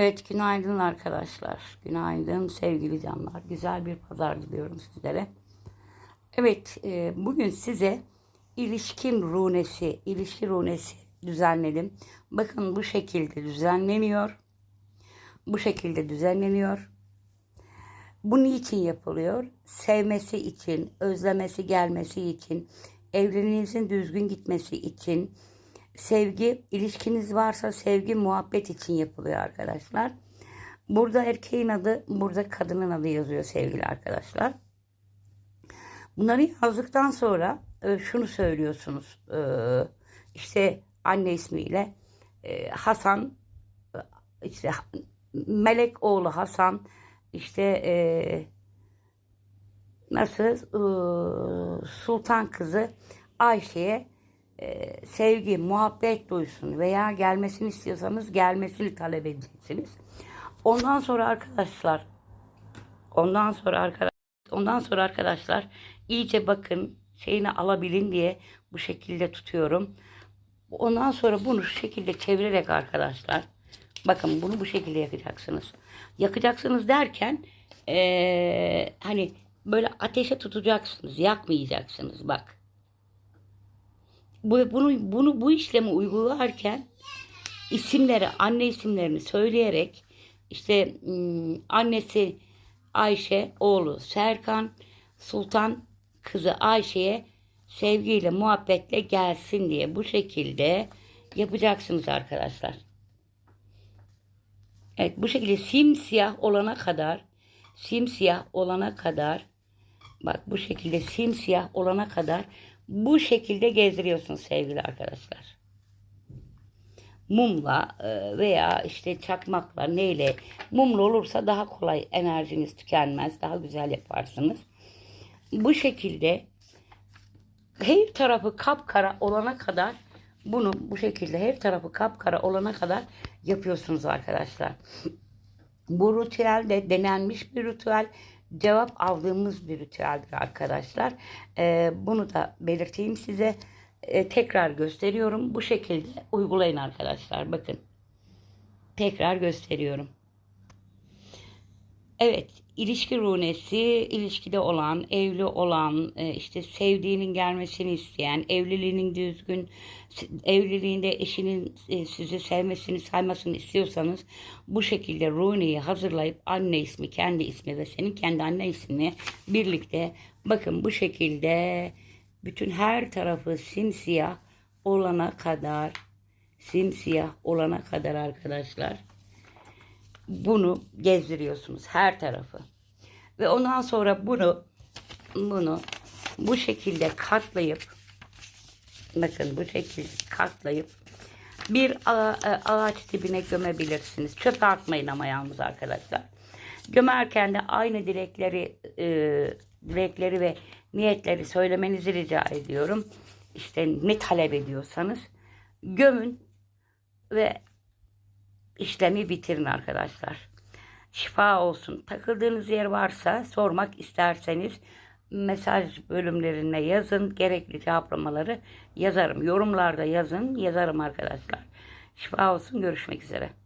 Evet, günaydın arkadaşlar. Günaydın sevgili canlar. Güzel bir pazar diliyorum sizlere. Evet, e, bugün size ilişkim runesi, ilişki runesi düzenledim. Bakın bu şekilde düzenleniyor. Bu şekilde düzenleniyor. Bu niçin yapılıyor? Sevmesi için, özlemesi gelmesi için, evliliğinizin düzgün gitmesi için, sevgi, ilişkiniz varsa sevgi, muhabbet için yapılıyor arkadaşlar. Burada erkeğin adı, burada kadının adı yazıyor sevgili arkadaşlar. Bunları yazdıktan sonra e, şunu söylüyorsunuz. E, işte anne ismiyle e, Hasan, e, işte Melek oğlu Hasan, işte e, nasıl e, Sultan kızı Ayşe'ye e, sevgi, muhabbet duysun veya gelmesini istiyorsanız gelmesini talep edeceksiniz. Ondan sonra arkadaşlar ondan sonra arkadaşlar ondan sonra arkadaşlar iyice bakın şeyini alabilin diye bu şekilde tutuyorum. Ondan sonra bunu şu şekilde çevirerek arkadaşlar bakın bunu bu şekilde yakacaksınız. Yakacaksınız derken eee, hani böyle ateşe tutacaksınız. Yakmayacaksınız bak bu, bunu, bunu bu işlemi uygularken isimleri, anne isimlerini söyleyerek işte hmm, annesi Ayşe, oğlu Serkan, Sultan kızı Ayşe'ye sevgiyle, muhabbetle gelsin diye bu şekilde yapacaksınız arkadaşlar. Evet bu şekilde simsiyah olana kadar simsiyah olana kadar bak bu şekilde simsiyah olana kadar bu şekilde gezdiriyorsunuz sevgili arkadaşlar. Mumla e, veya işte çakmakla neyle mumla olursa daha kolay enerjiniz tükenmez. Daha güzel yaparsınız. Bu şekilde her tarafı kapkara olana kadar bunu bu şekilde her tarafı kapkara olana kadar yapıyorsunuz arkadaşlar. Bu ritüel de denenmiş bir ritüel cevap aldığımız bir ritüeldir arkadaşlar. Ee, bunu da belirteyim size. Ee, tekrar gösteriyorum. Bu şekilde uygulayın arkadaşlar. Bakın. Tekrar gösteriyorum. Evet, ilişki runesi, ilişkide olan, evli olan, e, işte sevdiğinin gelmesini isteyen, evliliğinin düzgün, evliliğinde eşinin e, sizi sevmesini, saymasını istiyorsanız bu şekilde runeyi hazırlayıp anne ismi, kendi ismi ve senin kendi anne ismini birlikte bakın bu şekilde bütün her tarafı simsiyah olana kadar simsiyah olana kadar arkadaşlar bunu gezdiriyorsunuz her tarafı. Ve ondan sonra bunu bunu bu şekilde katlayıp bakın bu şekilde katlayıp bir ağaç dibine gömebilirsiniz. Çöpe atmayın ama yalnız arkadaşlar. Gömerken de aynı dilekleri e, dilekleri ve niyetleri söylemenizi rica ediyorum. İşte ne talep ediyorsanız gömün ve işlemi bitirin arkadaşlar. Şifa olsun. Takıldığınız yer varsa sormak isterseniz mesaj bölümlerine yazın. Gerekli cevaplamaları yazarım. Yorumlarda yazın. Yazarım arkadaşlar. Şifa olsun. Görüşmek üzere.